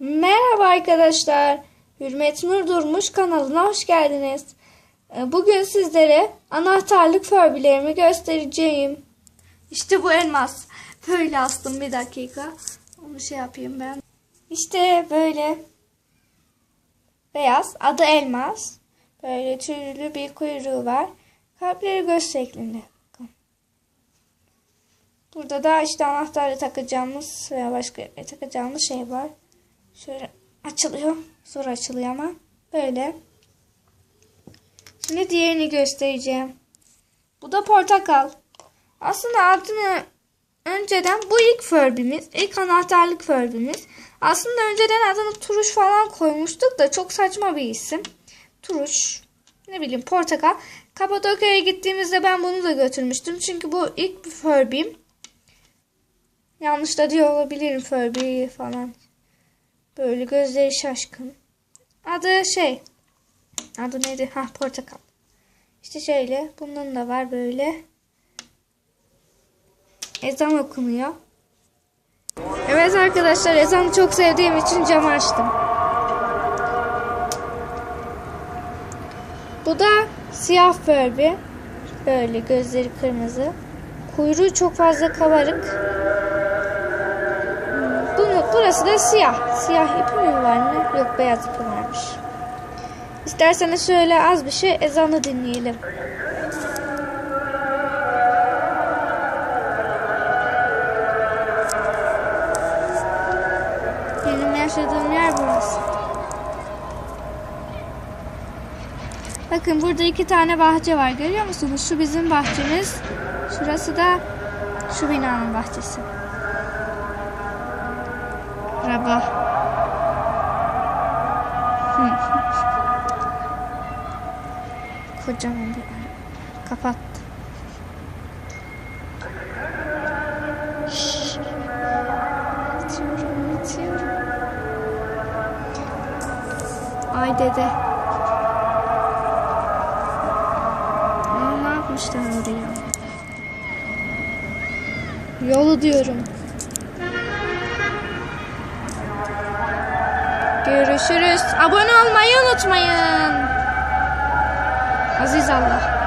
Merhaba arkadaşlar. Hürmet Nur Durmuş kanalına hoş geldiniz. Ee, Bugün sizlere anahtarlık förbilerimi göstereceğim. İşte bu elmas. Böyle astım bir dakika. Onu şey yapayım ben. İşte böyle beyaz. Adı elmas. Böyle tüylü bir kuyruğu var. Kalpleri göz şeklinde. Burada da işte anahtarla takacağımız veya başka takacağımız şey var. Şöyle açılıyor. Zor açılıyor ama. Böyle. Şimdi diğerini göstereceğim. Bu da portakal. Aslında adını önceden bu ilk förbimiz. ilk anahtarlık förbimiz. Aslında önceden adını turuş falan koymuştuk da çok saçma bir isim. Turuş. Ne bileyim portakal. Kapadokya'ya gittiğimizde ben bunu da götürmüştüm. Çünkü bu ilk bir förbim. Yanlış da diyor olabilirim Furby falan. Böyle gözleri şaşkın. Adı şey. Adı neydi? Ha portakal. İşte şöyle. Bunun da var böyle. Ezan okunuyor. Evet arkadaşlar ezanı çok sevdiğim için camı açtım. Bu da siyah Furby. Böyle gözleri kırmızı. Kuyruğu çok fazla kabarık. Burası da siyah. Siyah ipi mi var mı? Yok beyaz ipi varmış. İsterseniz şöyle az bir şey ezanı dinleyelim. Benim yaşadığım yer burası. Bakın burada iki tane bahçe var. Görüyor musunuz? Şu bizim bahçemiz. Şurası da şu binanın bahçesi. Kocaman bir araba. Kapattı. Şşş. İtiyorum, itiyorum. Ay dede. Ne yapmışlar oraya? Yolu diyorum. Görüşürüz. Abone olmayı unutmayın. Aziz Allah.